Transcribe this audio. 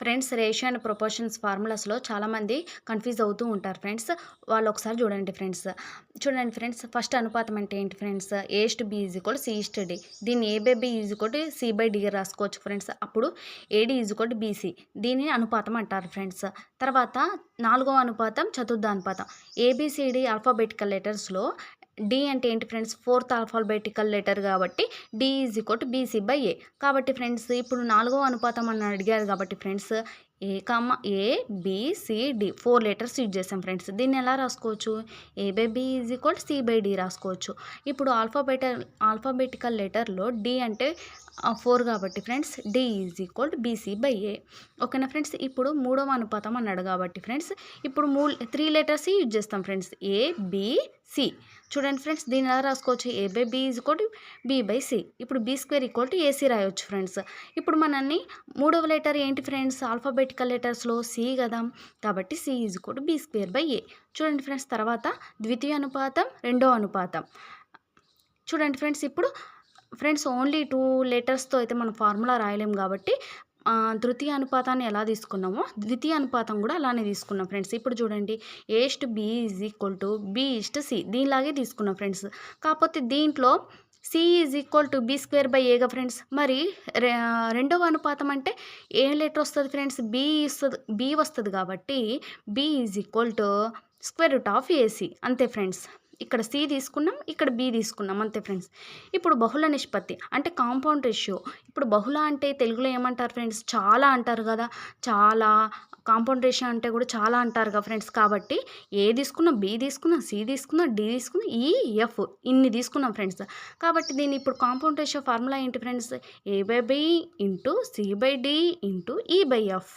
Friends ratio and proportions ఫార్ములాస్లో చాలామంది confuse అవుతూ ఉంటారు ఫ్రెండ్స్. వాళ్ళు ఒకసారి చూడండి ఫ్రెండ్స్. చూడండి ఫ్రెండ్స్ ఫస్ట్ అనుపాతం అంటే ఏంటి friends? A is to B is equal C is to D దీన్ని A by B is equal C by D రాసుకోవచ్చు ఫ్రెండ్స్. అప్పుడు ఏడి ఈజ్ ఈక్వల్ బీసీ దీనిని అనుపాతం అంటారు ఫ్రెండ్స్. తర్వాత నాలుగో అనుపాతం చతుర్థ అనుపాతం. ఏబిసిడి ఆల్ఫాబెటికల్ లెటర్స్లో డి అంటే ఏంటి ఫ్రెండ్స్? ఫోర్త్ ఆల్ఫాబెటికల్ లెటర్ కాబట్టి D is equal to BC by A. కాబట్టి ఫ్రెండ్స్ ఇప్పుడు నాలుగో అనుపాతం అని అడిగారు కాబట్టి friends A Kamma A D. Four letters use చేస్తాం ఫ్రెండ్స్. దీన్ని ఎలా రాసుకోవచ్చు? A by B is equal C by D రాసుకోవచ్చు. ఇప్పుడు ఆల్ఫాబెట ఆల్ఫాబెటికల్ లెటర్లో డి అంటే ఫోర్ కాబట్టి friends D is equal BC by A. ఓకేనా ఫ్రెండ్స్? ఇప్పుడు మూడవ అనుపాతం అన్నాడు కాబట్టి ఫ్రెండ్స్ ఇప్పుడు మూ త్రీ లెటర్స్ యూజ్ చేస్తాం ఫ్రెండ్స్. A B C. చూడండి ఫ్రెండ్స్ దీని ఎలా రాసుకోవచ్చు? A by B is equal B by C. ఇప్పుడు B square equal to AC రాయొచ్చు ఫ్రెండ్స్. ఇప్పుడు మనల్ని మూడవ లెటర్ ఏంటి ఫ్రెండ్స్? ఆల్ఫాబెట్ అల్ఫాబెటికల్ లెటర్స్లో సి కదా కాబట్టి C is equal B square by A చూడండి ఫ్రెండ్స్ తర్వాత ద్వితీయ అనుపాతం రెండో అనుపాతం. చూడండి ఫ్రెండ్స్ ఇప్పుడు ఫ్రెండ్స్ ఓన్లీ టూ లెటర్స్తో అయితే మనం ఫార్ములా రాయలేం కాబట్టి తృతీయ అనుపాతాన్ని ఎలా తీసుకున్నామో ద్వితీయ అనుపాతం కూడా అలానే తీసుకున్నాం ఫ్రెండ్స్. ఇప్పుడు చూడండి A is to B is equal to B is to C దీనిలాగే తీసుకున్నాం ఫ్రెండ్స్. కాకపోతే దీంట్లో C is equal to B square by ఏగా ఫ్రెండ్స్ మరి రెండవ అనుపాతం అంటే ఏ లెటర్ వస్తుంది ఫ్రెండ్స్ బి ఇస్తుంది బి వస్తుంది కాబట్టి B is equal to square root of AC అంతే ఫ్రెండ్స్ ఇక్కడ సి తీసుకున్నాం ఇక్కడ బి తీసుకున్నాం అంతే ఫ్రెండ్స్. ఇప్పుడు బహుళ నిష్పత్తి అంటే కాంపౌండ్ రేషియో. ఇప్పుడు బహుళ అంటే తెలుగులో ఏమంటారు ఫ్రెండ్స్? చాలా అంటారు కదా. చాలా కాంపౌండ్ రేషియో అంటే కూడా చాలా అంటారు కదా ఫ్రెండ్స్. కాబట్టి ఏ తీసుకున్నా బి తీసుకున్నా సి తీసుకున్నా డి తీసుకున్నా ఈ e, ఎఫ్ ఇన్ని తీసుకున్నాం ఫ్రెండ్స్. కాబట్టి దీన్ని ఇప్పుడు కాంపౌండ్ రేషియో ఫార్ములా ఏంటి friends? A by B into C by D into E by F